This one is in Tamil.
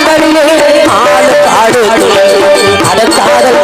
கண்களிலே ஆளு காடு அதை காதல்